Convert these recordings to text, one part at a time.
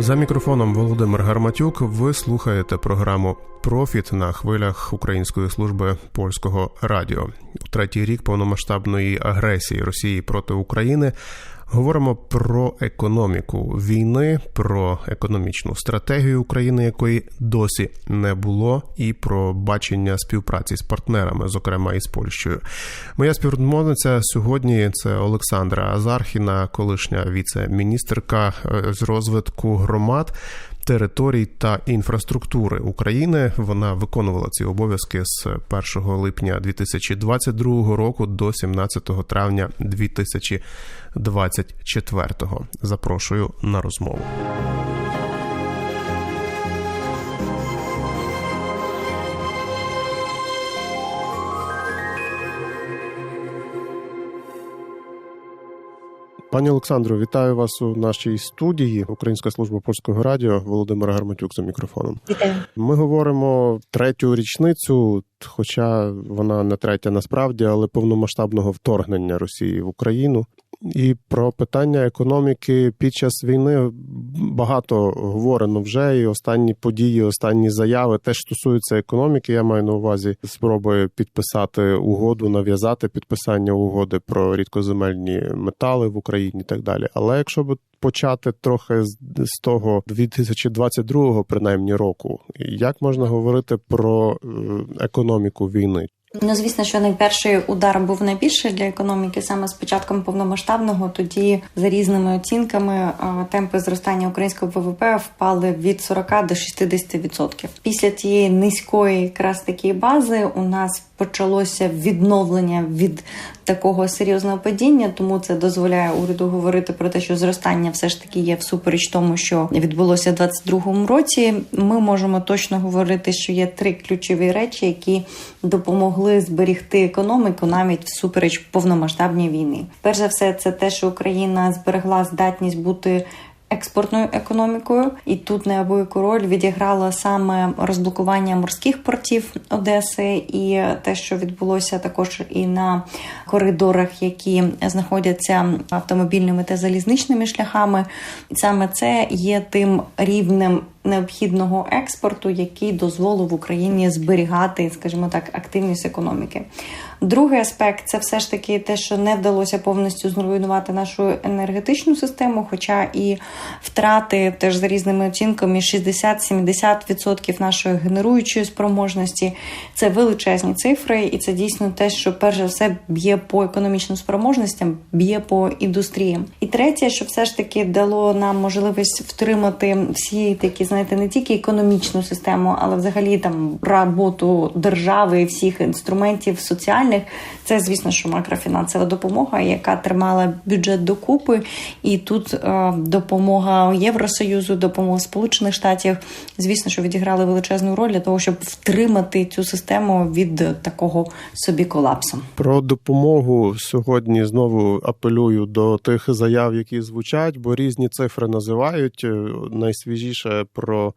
За мікрофоном Володимир Гарматюк. Ви слухаєте програму Профіт на хвилях Української служби польського радіо у третій рік повномасштабної агресії Росії проти України. Говоримо про економіку війни, про економічну стратегію України, якої досі не було, і про бачення співпраці з партнерами, зокрема із Польщею. Моя співрозмовниця сьогодні це Олександра Азархіна, колишня віце-міністерка з розвитку громад територій та інфраструктури України. Вона виконувала ці обов'язки з 1 липня 2022 року до 17 травня 2024. Запрошую на розмову. Пані Олександро, вітаю вас у нашій студії. Українська служба польського радіо Володимир Гарматюк за мікрофоном. Вітаю. Ми говоримо третю річницю, хоча вона не третя насправді, але повномасштабного вторгнення Росії в Україну. І про питання економіки під час війни багато говорено вже. І останні події, останні заяви теж стосуються економіки. Я маю на увазі спроби підписати угоду, нав'язати підписання угоди про рідкоземельні метали в Україні і так далі. Але якщо б почати трохи з того 2022 принаймні року, як можна говорити про економіку війни? Ну, звісно, що найперший удар був найбільший для економіки саме з початком повномасштабного. Тоді за різними оцінками темпи зростання українського ВВП впали від 40 до 60%. Після тієї низької якраз такі бази у нас почалося відновлення від такого серйозного падіння, тому це дозволяє уряду говорити про те, що зростання все ж таки є всупереч тому, що відбулося в 2022 році. Ми можемо точно говорити, що є три ключові речі, які допомогли зберігти економіку навіть всупереч повномасштабній війни. Перш за все, це те, що Україна зберегла здатність бути експортною економікою, і тут неабияку роль відіграло саме розблокування морських портів Одеси, і те, що відбулося також і на коридорах, які знаходяться автомобільними та залізничними шляхами, і саме це є тим рівнем. Необхідного експорту, який дозволив Україні зберігати, скажімо так, активність економіки. Другий аспект це все ж таки те, що не вдалося повністю зруйнувати нашу енергетичну систему, хоча і втрати теж за різними оцінками 60-70% нашої генеруючої спроможності. Це величезні цифри, і це дійсно те, що перш за все б'є по економічним спроможностям, б'є по індустріям. І третє, що все ж таки дало нам можливість втримати всі такі, знаєте, не тільки економічну систему, але взагалі там роботу держави і всіх інструментів соціальних. Це звісно, що макрофінансова допомога, яка тримала бюджет докупи, і тут е, допомога Євросоюзу, допомога Сполучених Штатів, звісно, що відіграли величезну роль для того, щоб втримати цю систему від такого собі колапсу. Про допомогу сьогодні знову апелюю до тих заяв, які звучать, бо різні цифри називають найсвіжіше про.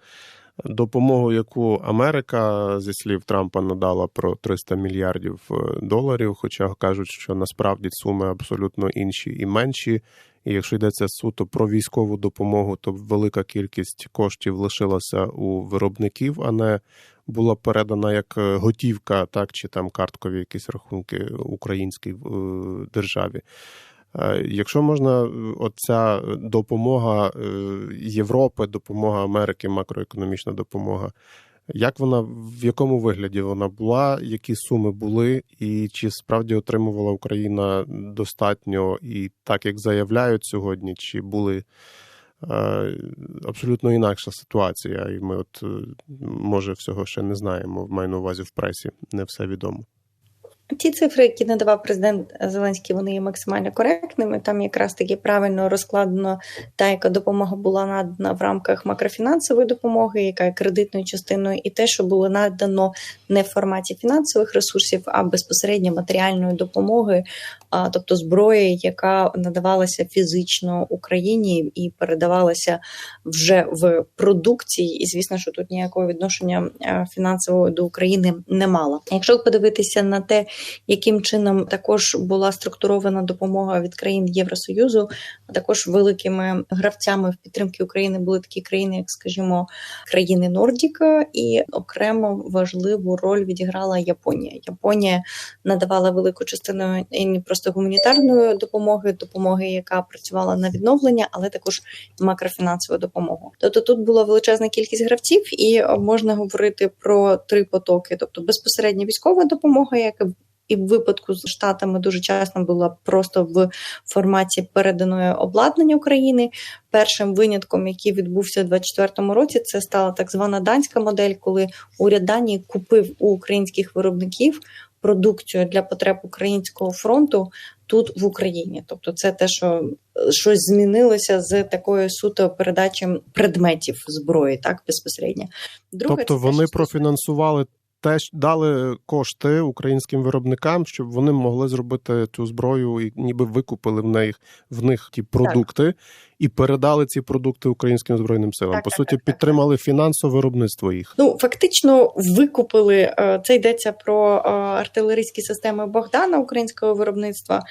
Допомогу, яку Америка зі слів Трампа надала про 300 мільярдів доларів, хоча кажуть, що насправді суми абсолютно інші і менші. І якщо йдеться суто про військову допомогу, то велика кількість коштів лишилася у виробників, а не була передана як готівка, так чи там карткові якісь рахунки українській державі. Якщо можна, оця допомога Європи, допомога Америки, макроекономічна допомога, як вона в якому вигляді вона була, які суми були, і чи справді отримувала Україна достатньо і так, як заявляють сьогодні, чи були абсолютно інакша ситуація, і ми, от може, всього ще не знаємо. Маю на увазі в пресі, не все відомо. Ті цифри, які надавав президент Зеленський, вони є максимально коректними. Там якраз таки правильно розкладено та, яка допомога була надана в рамках макрофінансової допомоги, яка є кредитною частиною, і те, що було надано не в форматі фінансових ресурсів, а безпосередньо матеріальної допомоги, тобто зброї, яка надавалася фізично Україні і передавалася вже в продукції. І звісно, що тут ніякого відношення фінансового до України не мала. Якщо подивитися на те, яким чином також була структурована допомога від країн Євросоюзу, а також великими гравцями в підтримки України були такі країни, як, скажімо, країни Нордіка, і окремо важливу роль відіграла Японія. Японія надавала велику частину не просто гуманітарної допомоги, допомоги, яка працювала на відновлення, але також макрофінансову допомогу. Тобто тут була величезна кількість гравців, і можна говорити про три потоки: тобто безпосередня військова допомога, яка і в випадку з штатами дуже часто була просто в форматі переданої обладнання України. Першим винятком, який відбувся у 2024 році, це стала так звана данська модель, коли уряд Данії купив у українських виробників продукцію для потреб українського фронту тут в Україні. Тобто, це те, що щось змінилося з такою суто передачі предметів зброї, так безпосередньо. Друге, тобто це вони те, що... профінансували. Теж дали кошти українським виробникам, щоб вони могли зробити цю зброю і ніби викупили в них в них ті продукти так. І передали ці продукти українським збройним силам. Так, По так, суті, так, підтримали фінансове виробництво їх. Ну фактично викупили це. Йдеться про артилерійські системи Богдана українського виробництва.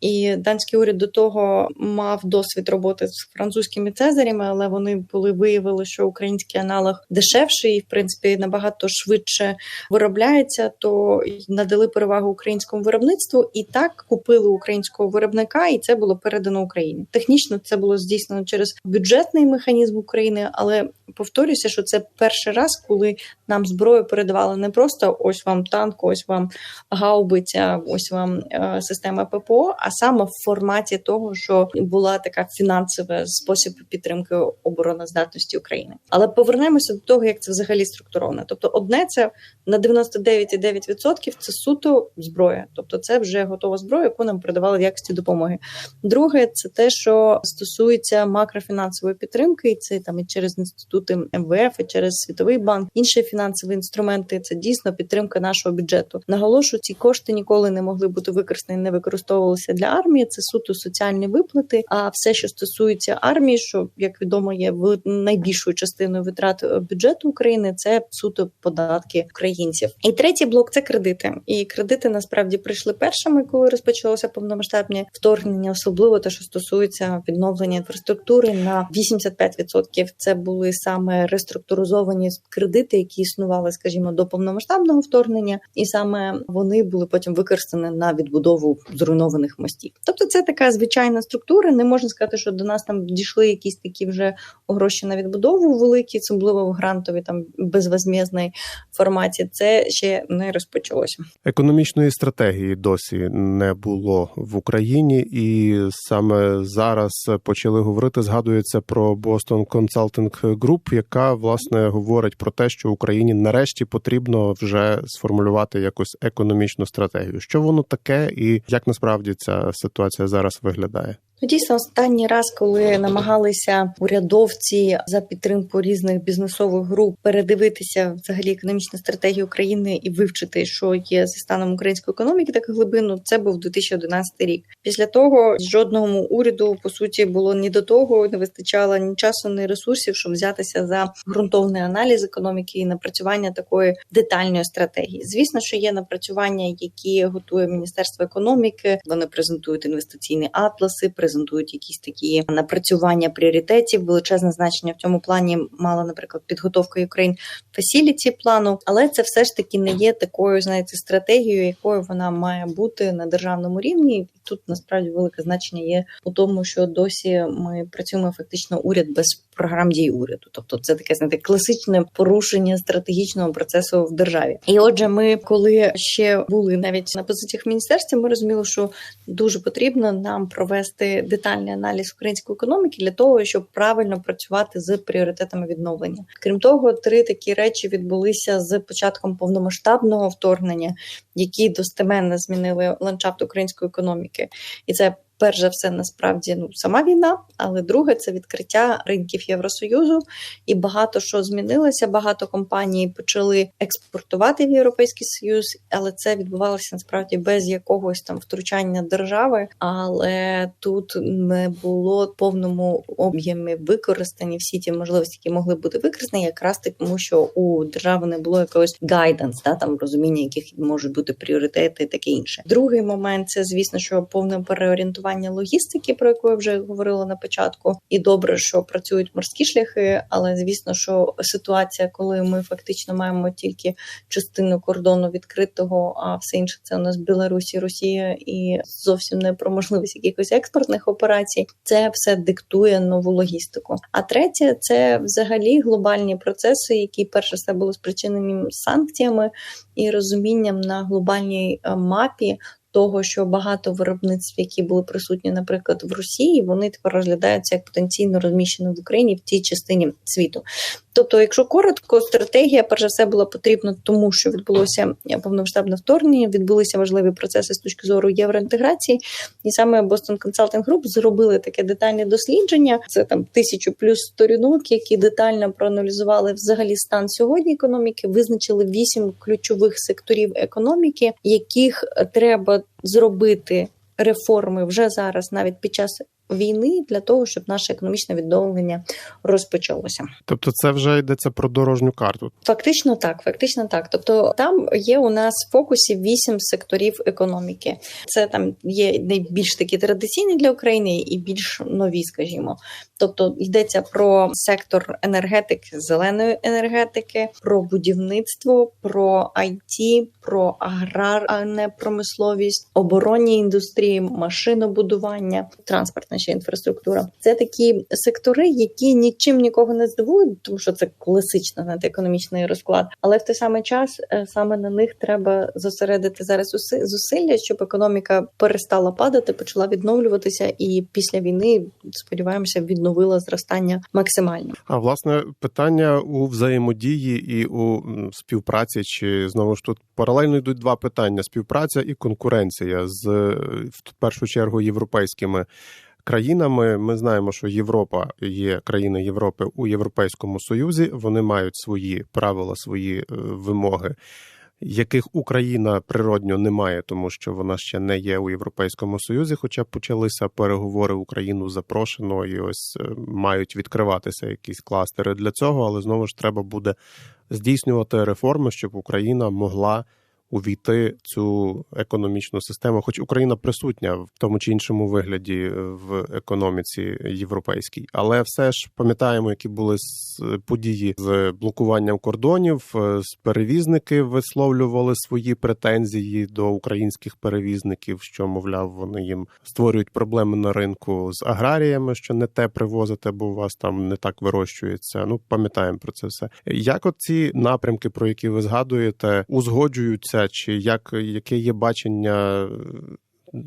І данський уряд до того мав досвід роботи з французькими цезарями, але вони були виявили, що український аналог дешевший і в принципі набагато швидше виробляється, то надали перевагу українському виробництву і так купили українського виробника, і це було передано Україні. Технічно це було здійснено через бюджетний механізм України, але повторюся, що це перший раз, коли нам зброю передавали не просто ось вам танк, ось вам гаубиця, ось вам е, система ППО. а саме в форматі того, що була така фінансова спосіб підтримки обороноздатності України. Але повернемося до того, як це взагалі структуровано. Тобто, одне це на 99,9% це суто зброя, тобто це вже готова зброя, яку нам передавали в якості допомоги. Друге, це те, що стосується макрофінансової підтримки, і це там і через інститути МВФ, і через світовий банк, інші фінансові інструменти. Це дійсно підтримка нашого бюджету. Наголошую, ці кошти ніколи не могли бути використані, не використовувалися для армії. Це суто соціальні виплати. А все, що стосується армії, що як відомо, є найбільшою частиною витрат бюджету України, це суто податки українців. І третій блок це кредити. І кредити насправді прийшли першими, коли розпочалося повномасштабне вторгнення, особливо те, що стосується відновлення інфраструктури на 85%. Це були саме реструктуризовані кредити, які існували, скажімо, до повномасштабного вторгнення, і саме вони були потім використані на відбудову зруйнованих мостів. Тобто, це така звичайна структура. Не можна сказати, що до нас там дійшли якісь такі вже гроші на відбудову великі, особливо в грантовій там безвозмезній форматі. Це ще не розпочалося. Економічної стратегії досі не було в Україні, і саме зараз почали говорити. Згадується про Boston Consulting Group, яка власне говорить про те, що Україні нарешті потрібно вже сформулювати якусь економічну стратегію. Що воно таке, і як насправді ця ситуація зараз виглядає? Ну, дійсно, останній раз, коли намагалися урядовці за підтримку різних бізнесових груп передивитися взагалі економічну стратегію України і вивчити, що є зі станом української економіки, так глибину, це був 2011 рік. Після того жодному уряду по суті було ні до того, не вистачало ні часу, ні ресурсів, щоб взятися за ґрунтовний аналіз економіки і напрацювання такої детальної стратегії. Звісно, що є напрацювання, які готує міністерство економіки. Вони презентують інвестиційні атласи презентують якісь такі напрацювання пріоритетів. Величезне значення в цьому плані мала, наприклад, підготовка Ukraine Facility плану, але це все ж таки не є такою, знаєте, стратегією, якою вона має бути на державному рівні. Тут насправді велике значення є у тому, що досі ми працюємо фактично уряд без програм дій уряду. Тобто, це таке знаєте, класичне порушення стратегічного процесу в державі. І отже, ми коли ще були навіть на позиціях в міністерстві, ми розуміли, що дуже потрібно нам провести детальний аналіз української економіки для того, щоб правильно працювати з пріоритетами відновлення. Крім того, три такі речі відбулися з початком повномасштабного вторгнення, які достеменно змінили ландшафт української економіки, і це перш за все, насправді ну сама війна, але друге це відкриття ринків Євросоюзу, і багато що змінилося. Багато компаній почали експортувати в Європейський Союз, але це відбувалося насправді без якогось там втручання держави. Але тут не було в повному об'ємі використані всі ті можливості, які могли бути використані, якраз тому, що у держави не було якогось гайденс, да там розуміння, яких можуть бути пріоритети, таке інше. Другий момент це звісно, що повне переорієнтування логістики, про яку я вже говорила на початку, і добре, що працюють морські шляхи, але звісно, що ситуація, коли ми фактично маємо тільки частину кордону відкритого, а все інше це у нас Білорусі, Росія, і зовсім не про можливість якихось експортних операцій. Це все диктує нову логістику. А третє це взагалі глобальні процеси, які перше все були спричинені санкціями і розумінням на глобальній е, мапі. Того, що багато виробництв, які були присутні, наприклад, в Росії, вони тепер розглядаються як потенційно розміщені в Україні в тій частині світу. Тобто, якщо коротко, стратегія перш за все була потрібна, тому що відбулося повномасштабне вторгнення, відбулися важливі процеси з точки зору євроінтеграції, і саме Boston Consulting Group зробили таке детальне дослідження. Це там тисячу плюс сторінок, які детально проаналізували взагалі стан сьогодні економіки, визначили вісім ключових секторів економіки, яких треба зробити реформи вже зараз, навіть під час війни, для того, щоб наше економічне відновлення розпочалося. Тобто, це вже йдеться про дорожню карту. Фактично так, фактично так. Тобто, там є у нас в фокусі вісім секторів економіки. Це там є найбільш такі традиційні для України і більш нові, скажімо. Тобто йдеться про сектор енергетики, зеленої енергетики, про будівництво, про IT, про аграрне промисловість, оборонні індустрії, машинобудування, транспортна ще інфраструктура. Це такі сектори, які нічим нікого не здивують, тому що це класичний економічний розклад. Але в той самий час е, саме на них треба зосередити зараз зусилля, щоб економіка перестала падати, почала відновлюватися, і після війни сподіваємося відновила зростання максимально. А власне питання у взаємодії і у співпраці, чи знову ж тут паралельно йдуть два питання: співпраця і конкуренція з в першу чергу європейськими. Країнами ми знаємо, що Європа є країни Європи у Європейському Союзі. Вони мають свої правила, свої вимоги, яких Україна природньо не має, тому що вона ще не є у Європейському Союзі. Хоча почалися переговори Україну запрошено, і ось мають відкриватися якісь кластери для цього, але знову ж треба буде здійснювати реформи, щоб Україна могла увійти цю економічну систему, хоч Україна присутня в тому чи іншому вигляді в економіці європейській, але все ж пам'ятаємо, які були події з блокуванням кордонів. З перевізники висловлювали свої претензії до українських перевізників, що мовляв, вони їм створюють проблеми на ринку з аграріями, що не те привозите, бо у вас там не так вирощується. Ну пам'ятаємо про це все. Як от ці напрямки, про які ви згадуєте, узгоджуються чи як яке є бачення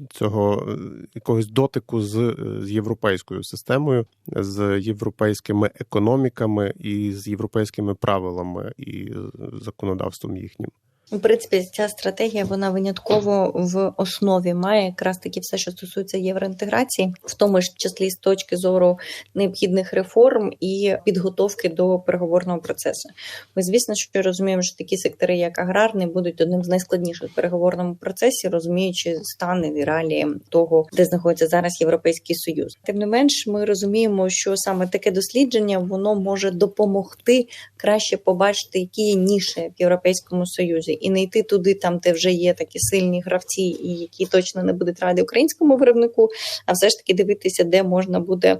цього якогось дотику з, з європейською системою, з європейськими економіками і з європейськими правилами і законодавством їхнім? У принципі, ця стратегія вона винятково в основі має якраз таки все, що стосується євроінтеграції, в тому ж числі з точки зору необхідних реформ і підготовки до переговорного процесу. Ми, звісно, що розуміємо, що такі сектори, як аграрний, будуть одним з найскладніших в переговорному процесі, розуміючи стани і реалії того, де знаходиться зараз європейський союз. Тим не менш, ми розуміємо, що саме таке дослідження воно може допомогти краще побачити, які є ніші в європейському союзі і не йти туди, там де вже є такі сильні гравці, і які точно не будуть раді українському виробнику, а все ж таки дивитися, де можна буде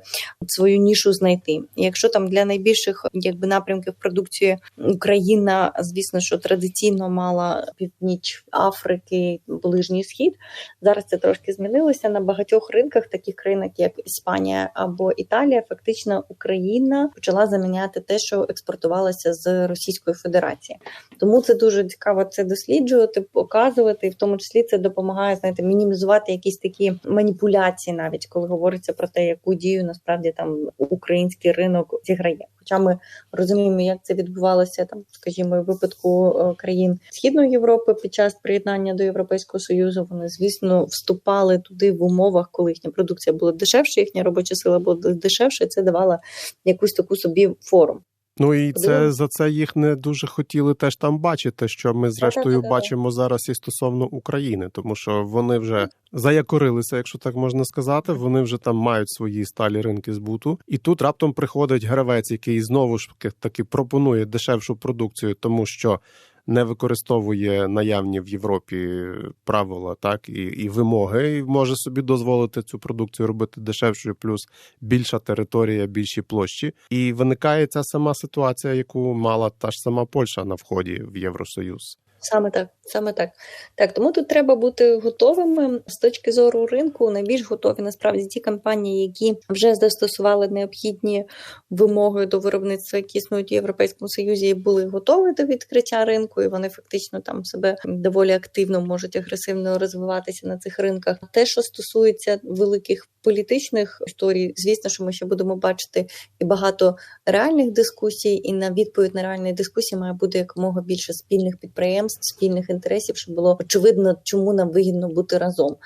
свою нішу знайти. Якщо там для найбільших якби напрямків продукції Україна, звісно, що традиційно мала північ Африки, ближній схід. Зараз це трошки змінилося на багатьох ринках, таких країнах, як Іспанія або Італія, фактично Україна почала заміняти те, що експортувалося з Російської Федерації. Тому це дуже цікава це досліджувати, показувати, і в тому числі це допомагає знаєте, мінімізувати якісь такі маніпуляції, навіть коли говориться про те, яку дію насправді там український ринок зіграє. Хоча ми розуміємо, як це відбувалося там, скажімо, в випадку е, країн Східної Європи під час приєднання до Європейського союзу. Вони, звісно, вступали туди в умовах, коли їхня продукція була дешевше, їхня робоча сила була дешевше. і Це давало якусь таку собі форум. Ну і це за це їх не дуже хотіли теж там бачити, що ми зрештою бачимо зараз і стосовно України, тому що вони вже заякорилися, якщо так можна сказати. Вони вже там мають свої сталі ринки збуту. І тут раптом приходить гравець, який знову ж таки пропонує дешевшу продукцію, тому що. Не використовує наявні в Європі правила, так і, і вимоги, і може собі дозволити цю продукцію робити дешевшою, плюс більша територія, більші площі. І виникає ця сама ситуація, яку мала та ж сама Польща на вході в Євросоюз. Саме так, саме так. Так, тому тут треба бути готовими з точки зору ринку. Найбільш готові насправді ті компанії, які вже застосували необхідні вимоги до виробництва, які існують у Європейському Союзі, і були готові до відкриття ринку, і вони фактично там себе доволі активно можуть агресивно розвиватися на цих ринках. Те, що стосується великих політичних історій, звісно, що ми ще будемо бачити і багато реальних дискусій, і на відповідь на реальні дискусії має бути якомога більше спільних підприємств, спільних інтересів, щоб було очевидно, чому нам вигідно бути разом.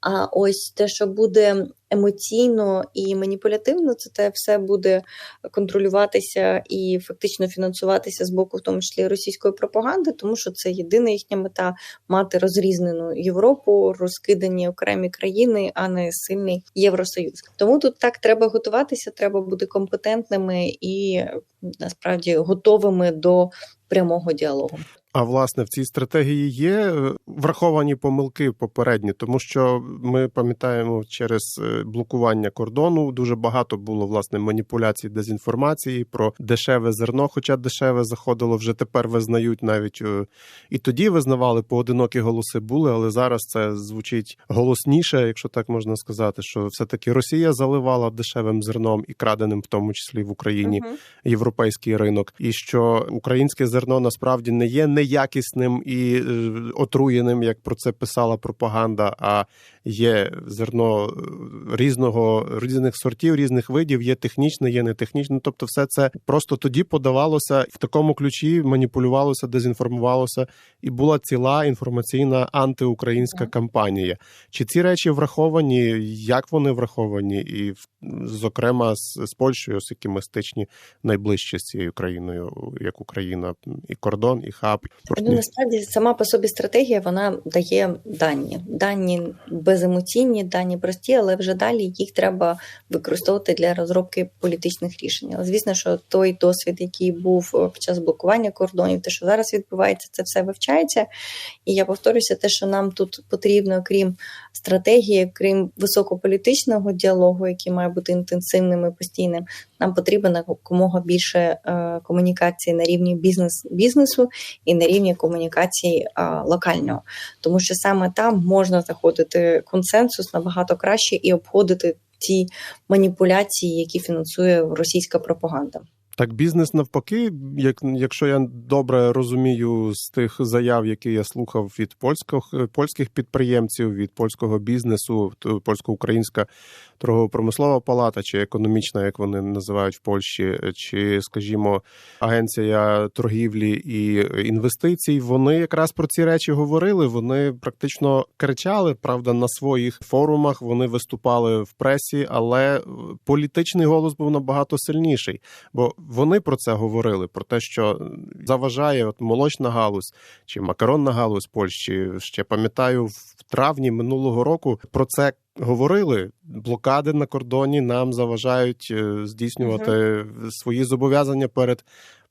А ось те, що буде емоційно і маніпулятивно, це те все буде контролюватися і фактично фінансуватися з боку, в тому числі російської пропаганди, тому що це єдина їхня мета мати розрізнену Європу, розкидані окремі країни, а не сильний Євросоюз. Тому тут так треба готуватися, треба бути компетентними і насправді готовими до прямого діалогу. А власне в цій стратегії є е, враховані помилки попередні, тому що ми пам'ятаємо через е, блокування кордону дуже багато було власне маніпуляцій, дезінформації про дешеве зерно. Хоча дешеве заходило вже тепер визнають навіть е, і тоді визнавали поодинокі голоси були, але зараз це звучить голосніше, якщо так можна сказати, що все таки Росія заливала дешевим зерном і краденим, в тому числі в Україні Мгм. європейський ринок, і що українське зерно насправді не є неякісним і е, отруєним, як про це писала пропаганда. А є зерно е, різного різних сортів, різних видів, є технічне, є нетехнічне. Тобто, все це просто тоді подавалося в такому ключі, маніпулювалося, дезінформувалося, і була ціла інформаційна антиукраїнська кампанія. Чи ці речі враховані? Як вони враховані? І зокрема з, з Польщею, з якими стичні найближче з цією країною, як Україна, і кордон, і хаб. Ну, насправді сама по собі стратегія вона дає дані. Дані беземоційні, дані прості, але вже далі їх треба використовувати для розробки політичних рішень. Але звісно, що той досвід, який був е, під час блокування кордонів, те, що зараз відбувається, це все вивчається. І я повторюся, те, що нам тут потрібно, крім стратегії, крім високополітичного діалогу, який має бути інтенсивним і постійним, нам потрібно якомога більше е, комунікації на рівні бізнес бізнесу і на рівні комунікації а, локального, тому що саме там можна знаходити консенсус набагато краще і обходити ті маніпуляції, які фінансує російська пропаганда. Так, бізнес навпаки, як якщо я добре розумію з тих заяв, які я слухав від польських польських підприємців, від польського бізнесу, польсько-українська торгово-промислова палата, чи економічна, як вони називають в Польщі, чи, скажімо, агенція торгівлі і інвестицій, вони якраз про ці речі говорили. Вони практично кричали, правда, на своїх форумах. Вони виступали в пресі, але політичний голос був набагато сильніший. Бо вони про це говорили: про те, що заважає от молочна галузь чи макаронна галузь Польщі. Ще пам'ятаю, в травні минулого року про це говорили. Блокади на кордоні нам заважають е, здійснювати свої зобов'язання перед.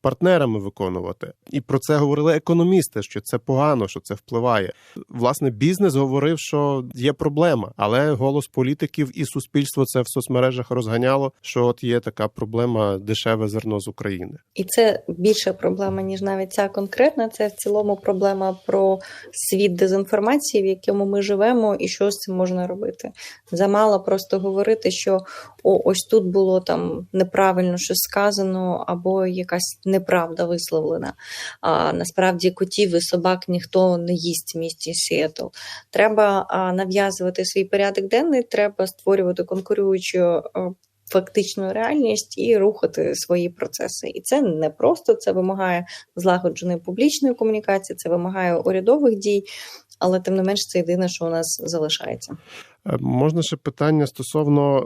Партнерами виконувати, і про це говорили економісти, що це погано, що це впливає. Власне, бізнес говорив, що є проблема, але голос політиків і суспільство це в соцмережах розганяло. Що от є така проблема дешеве зерно з України. І це більша проблема, ніж навіть ця конкретна. Це в цілому проблема про світ дезінформації, в якому ми живемо, і що з цим можна робити. Замало просто говорити, що о, ось тут було там неправильно щось сказано, або якась неправда висловлена. А насправді котів і собак ніхто не їсть в місті Сіетл. Треба нав'язувати свій порядок денний, треба створювати конкуруючу. Фактичну реальність і рухати свої процеси, і це не просто це вимагає злагодженої публічної комунікації, це вимагає урядових дій, але тим не менш це єдине, що у нас залишається. Е, Можна ще питання стосовно е,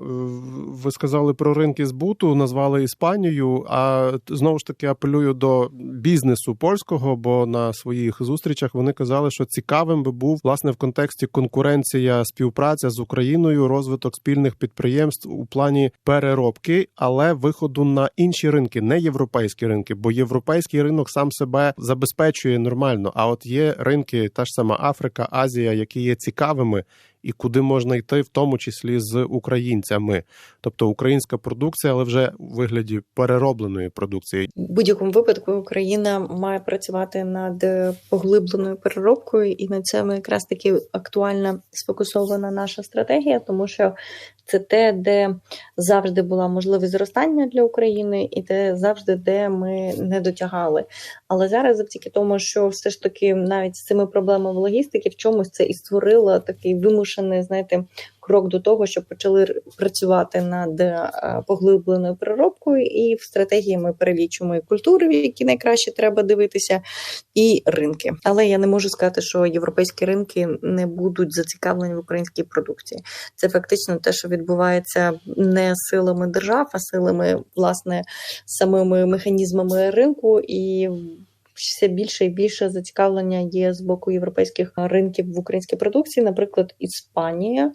ви сказали про ринки збуту, назвали Іспанію. А знову ж таки апелюю до бізнесу польського, бо на своїх зустрічах вони казали, що цікавим би був власне в контексті конкуренція, співпраця з Україною, розвиток спільних підприємств у плані переробки, але виходу на інші ринки, не європейські ринки, бо європейський ринок сам себе забезпечує нормально. А от є ринки, та ж сама Африка, Азія, які є цікавими і куди можна йти, в тому числі з українцями, тобто українська продукція, але вже у вигляді переробленої продукції. В будь-якому випадку Україна має працювати над поглибленою переробкою, і на цьому якраз таки актуальна сфокусована наша стратегія, тому що це те, де завжди була можливість зростання для України, і те завжди, де ми не дотягали. Але зараз, завдяки тому, що все ж таки навіть з цими проблемами логістики в чомусь це і створило такий вимушений, знаєте. Крок до того, щоб почали працювати над е, поглибленою переробкою, і в стратегії ми перелічуємо і культури, які найкраще треба дивитися, і ринки. Але я не можу сказати, що європейські ринки не будуть зацікавлені в українській продукції. Це фактично те, що відбувається не силами держав, а силами власне самими механізмами ринку і. Все більше і більше зацікавлення є з боку європейських ринків в українській продукції. Наприклад, Іспанія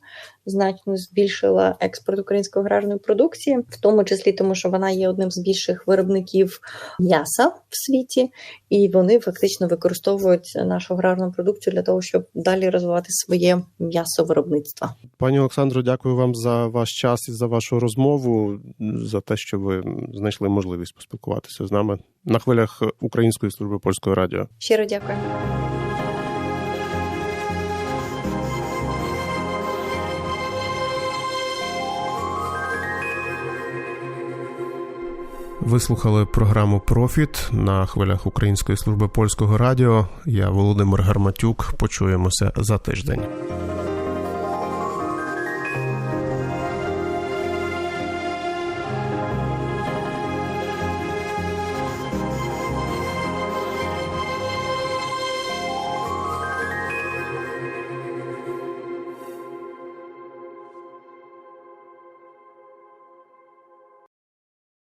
значно збільшила експорт української аграрної продукції, в тому числі тому, що вона є одним з більших виробників м'яса в світі, і вони фактично використовують нашу аграрну продукцію для того, щоб далі розвивати своє м'ясовиробництво. Пані Олександро, дякую вам за ваш час і за вашу розмову, за те, що ви знайшли можливість поспілкуватися з нами на хвилях Української служби польського радіо. Щиро дякую. Ви слухали програму Профіт на хвилях Української служби польського радіо. Я Володимир Гарматюк. Почуємося за тиждень.